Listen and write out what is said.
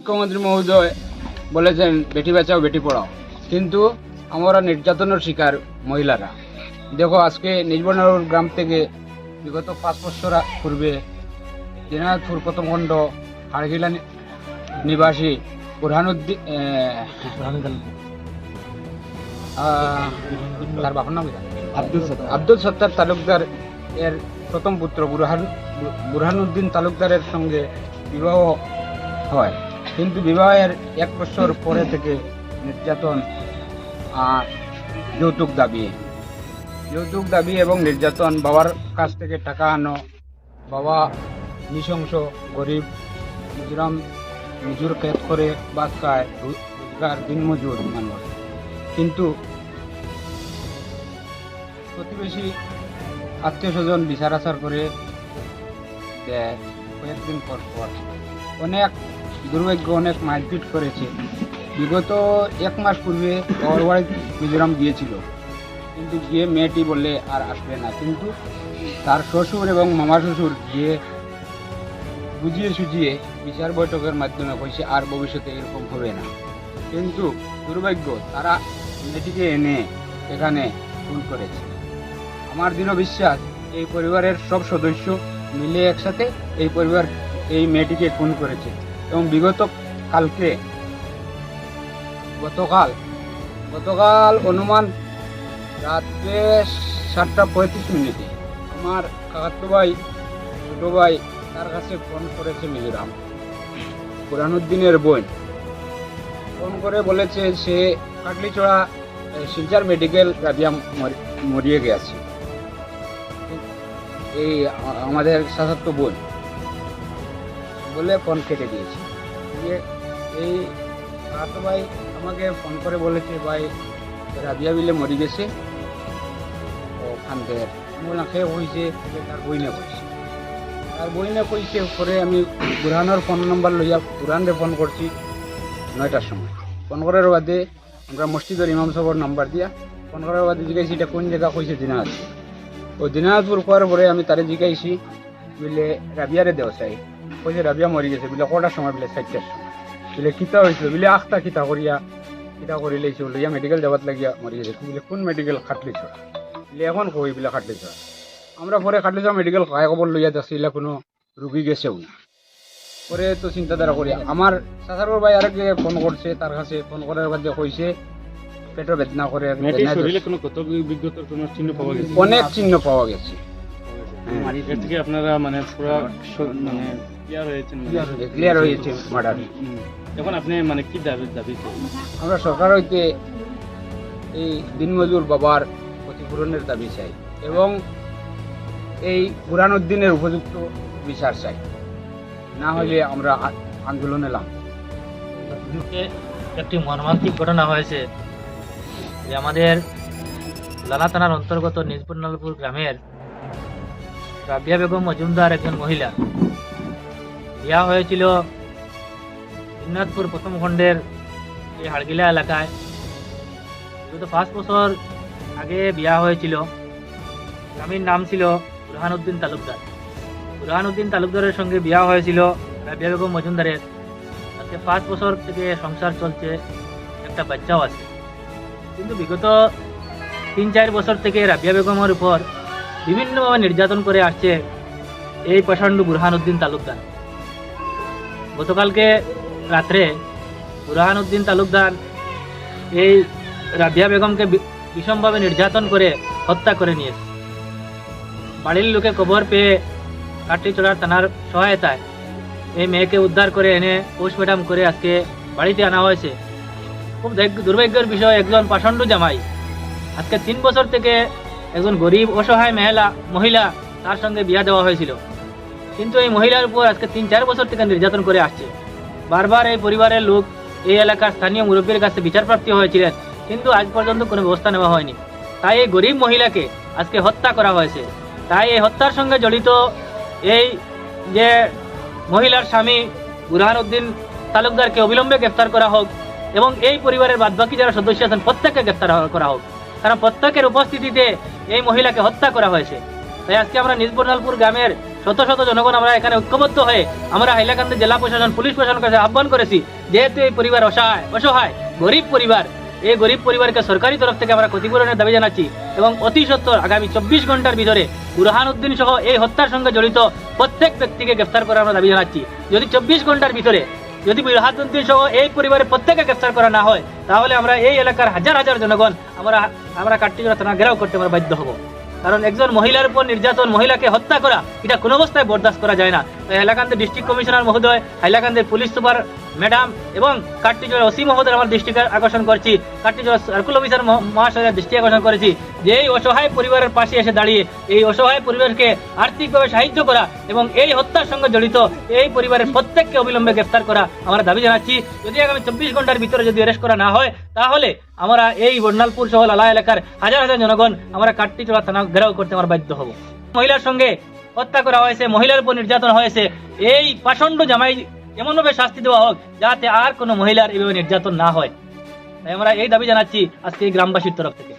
মুখ্যমন্ত্রী মহোদয় বলেছেন বেটি বাঁচাও বেটি পড়াও। কিন্তু আমরা নির্যাতনের শিকার মহিলারা। দেখো আজকে নিজবনগর গ্রাম থেকে বিগত পাঁচ বছর পূর্বে দিনাজপুর প্রথমখণ্ড হাড়গিলা নিবাসী বুরহানুদ্দিন তার বাবার নাম আব্দুল সত্তার। আব্দুল সত্তার তালুকদার এর প্রথম পুত্র বুরহান বুরহানুদ্দিন তালুকদারের সঙ্গে বিবাহ হয়। কিন্তু বিবাহের এক বছর পরে থেকে নির্যাতন আর যৌতুক দাবি। যৌতুক দাবি এবং নির্যাতন, বাবার কাছ থেকে টাকা আনো, বাবা নৃশংস, গরিব, মিজোরাম, মজুর ক্ষেত করে বাদ খায়, রোজগার দিনমজুর মানুষ। কিন্তু প্রতিবেশী আত্মীয় স্বজন বিচার আচার করে দেয়। কয়েকদিন পর পর। অনেক দুর্ভাগ্য, অনেক মারপিট করেছে। বিগত এক মাস পূর্বে ওর মিজোরাম গিয়েছিল। কিন্তু গিয়ে মেয়েটি বললে আর আসবে না। কিন্তু তার শ্বশুর এবং মামা শ্বশুর গিয়ে বুঝিয়ে সুঝিয়ে বিচার বৈঠকের মাধ্যমে কইছে আর ভবিষ্যতে এরকম হবে না। কিন্তু দুর্ভাগ্য, তারা মেয়েটিকে এনে এখানে ভুল করেছে। আমার দৃঢ় বিশ্বাস, এই পরিবারের সব সদস্য মিলে একসাথে এই পরিবার, এই মেয়েটিকে খুন করেছে। এবং বিগত কালকে, গতকাল গতকাল অনুমান রাত্রে সাতটা পঁয়ত্রিশ মিনিটে আমার কাকাতো ভাই, ছোটো ভাই তার কাছে ফোন করেছে মিজোরাম। পুরানুদ্দিনের বোন ফোন করে বলেছে, সে কাটলিচড়া শিলচর মেডিকেল, রাবিয়া মর- মরিয়ে গেছে। এই আমাদের সাসাত্য বোন বলে ফোন কেটে দিয়েছে। দিয়ে এই কাকাতো ভাই আমাকে ফোন করে বলেছে, ভাই রাবিয়া বিলে মরি গেছে। ওখান থেকে আমি বললাম খেয়ে হয়েছে তার বইনে কইছে তার বইনে কইছে পরে আমি বুরহানোর ফোন নাম্বার লইয়া বুরহানরে ফোন করছি নয়টার সময়। ফোন করার বাদে আমরা মসজিদের ইমাম সাহর নাম্বার দিয়া ফোন করার বাদে জিজ্ঞাসি এটা কোন জায়গা কইছে দিনাজপুর ও দিনাজপুর করার পরে আমি তারে জিজ্ঞাসি বলে রাবিয়ারে দেও চাই কইছে রাবিয়া মরি গেছে বলে কটার সময় বলে চারটার সময় বলে কিতা হয়েছিল বলে আখতা কিতা করিয়া কিতা করি লইছে বলে ইয়া মেডিকেল যাবাত লাগিয়া মরি গেছে বলে কোন মেডিকেল খাটলি ছড়া বলে এখন কই বলে খাটলি ছড়া আমরা পরে খাটলি ছড়া মেডিকেল খায় খবর লইয়া যাচ্ছি এলা কোনো রুগী গেছেও না পরে তো চিন্তাধারা করি আমার চাচারোর ভাই আরেককে ফোন করছে তার কাছে ফোন করার বাদে কইছে পেটের বেদনা করে শরীরে কোনো কত বিজ্ঞতার কোনো চিহ্ন পাওয়া গেছে? অনেক চিহ্ন পাওয়া গেছে। হ্যাঁ। এর থেকে আপনারা মানে পুরো মানে ক্লিয়ার মানে? ক্লিয়ার হয়েছে মার্ডার এখন আপনি মানে কি দাবি দাবি আমরা সরকার হইতে এই দিনমজুর বাবার ক্ষতিপূরণের দাবি চাই এবং এই বুরানুদ্দিনের উপযুক্ত বিচার চাই। না হলে আমরা আন্দোলনে নাম একটি মর্মান্তিক ঘটনা হয়েছে। যে আমাদের লালা থানার অন্তর্গত নিজপুরনালপুর গ্রামের রাবিয়া বেগম মজুমদার একজন মহিলা। বিয়া হয়েছিল দিনাজপুর প্রথম খণ্ডের এই হাড়গিলা এলাকায়। বিগত পাঁচ বছর আগে বিয়া হয়েছিল। স্বামীর নাম ছিল বুরহানুদ্দিন তালুকদার। বুরহানুদ্দিন তালুকদারের সঙ্গে বিয়া হয়েছিল রাবিয়া বেগম মজুমদারের। আজকে পাঁচ বছর থেকে সংসার চলছে, একটা বাচ্চাও আছে। কিন্তু বিগত তিন চার বছর থেকে রাবিয়া বেগমের উপর বিভিন্নভাবে নির্যাতন করে আসছে এই প্রচণ্ড বুরহানুদ্দিন তালুকদার। গতকালকে রাত্রে বুরহানুদ্দিন তালুকদার এই রাবিয়া বেগমকে বিষমভাবে নির্যাতন করে হত্যা করে নিয়েছে বাড়ির লোকে খবর পেয়ে কাটিচড়ার থানার সহায়তায় এই মেয়েকে উদ্ধার করে এনে পোস্টমর্টম করে আজকে বাড়িতে আনা হয়েছে। খুব দুর্ভাগ্যের বিষয়, একজন পাষণ্ড জামাই। আজকে তিন বছর থেকে একজন গরিব, অসহায় মেহেলা, মহিলা তার সঙ্গে বিয়া দেওয়া হয়েছিল। কিন্তু এই মহিলার উপর আজকে তিন, চার বছর থেকে নির্যাতন করে আসছে। বারবার এই পরিবারের লোক এই এলাকার স্থানীয় মুরব্বীর কাছে বিচারপ্রাপ্তি হয়েছিলেন, কিন্তু আজ পর্যন্ত কোনো ব্যবস্থা নেওয়া হয়নি। তাই এই গরিব মহিলাকে আজকে হত্যা করা হয়েছে। তাই এই হত্যার সঙ্গে জড়িত এই যে মহিলার স্বামী বুরহানুদ্দিন তালুকদারকে অবিলম্বে গ্রেফতার করা হোক এবং এই পরিবারের বাদবাকি যারা সদস্য আছেন, প্রত্যেককে গ্রেফতার করা হোক। কারণ প্রত্যেকের উপস্থিতিতে এই মহিলাকে হত্যা করা হয়েছে। তাই আজকে আমরা নিজবর্নালপুর গ্রামের শত শত জনগণ আমরা এখানে ঐক্যবদ্ধ হয়ে আমরা হাইলাকান্দি জেলা প্রশাসন, পুলিশ প্রশাসনের কাছে আহ্বান করেছি, যেহেতু এই পরিবার অসহায় অসহায়, গরিব পরিবার, এই গরিব পরিবারকে সরকারি তরফ থেকে আমরা ক্ষতিপূরণের দাবি জানাচ্ছি এবং অতি সত্তর আগামী চব্বিশ ঘণ্টার ভিতরে বুরহান উদ্দিন সহ এই হত্যার সঙ্গে জড়িত প্রত্যেক ব্যক্তিকে গ্রেফতার করার আমরা দাবি জানাচ্ছি। যদি চব্বিশ ঘণ্টার ভিতরে যদি বুরহান সহ এই পরিবারের প্রত্যেকে গ্রেফতার করা না হয়, তাহলে আমরা এই এলাকার হাজার হাজার জনগণ আমরা আমরা কাট্টিজোড়া থানা ঘেরাও করতে আমরা বাধ্য হব। কারণ একজন মহিলার উপর নির্যাতন, মহিলাকে হত্যা করা, এটা কোনো অবস্থায় বরদাস্ত করা যায় না। তাই হাইলাকান্দি ডিস্ট্রিক্ট কমিশনার মহোদয়, হাইলাকান্দির পুলিশ সুপার ম্যাডাম এবং কাট্টিজোড়া ওসি মহোদয় আমার দৃষ্টি আকর্ষণ করছি। কাট্টিজোড়া সার্কুল অফিসার মহাশয়ের দৃষ্টি আকর্ষণ করেছি। যে এই অসহায় পরিবারের পাশে এসে দাঁড়িয়ে এই অসহায় পরিবারকে আর্থিকভাবে সাহায্য করা এবং এই হত্যার সঙ্গে জড়িত এই পরিবারের প্রত্যেককে অবিলম্বে গ্রেফতার করা আমরা দাবি জানাচ্ছি। যদি আগামী চব্বিশ ঘণ্টার ভিতরে যদি অ্যারেস্ট করা না হয়, তাহলে আমরা এই বর্ণালপুর সহ লালা এলাকার হাজার হাজার জনগণ আমরা কাট্টিচড়া থানা ঘেরাও করতে আমরা বাধ্য হব। মহিলার সঙ্গে হত্যা করা হয়েছে, মহিলার উপর নির্যাতন হয়েছে, এই পাষণ্ড জামাই এমনভাবে শাস্তি দেওয়া হোক যাতে আর কোনো মহিলার এভাবে নির্যাতন না হয়। তাই আমরা এই দাবি জানাচ্ছি আজকে এই গ্রামবাসীর তরফ থেকে।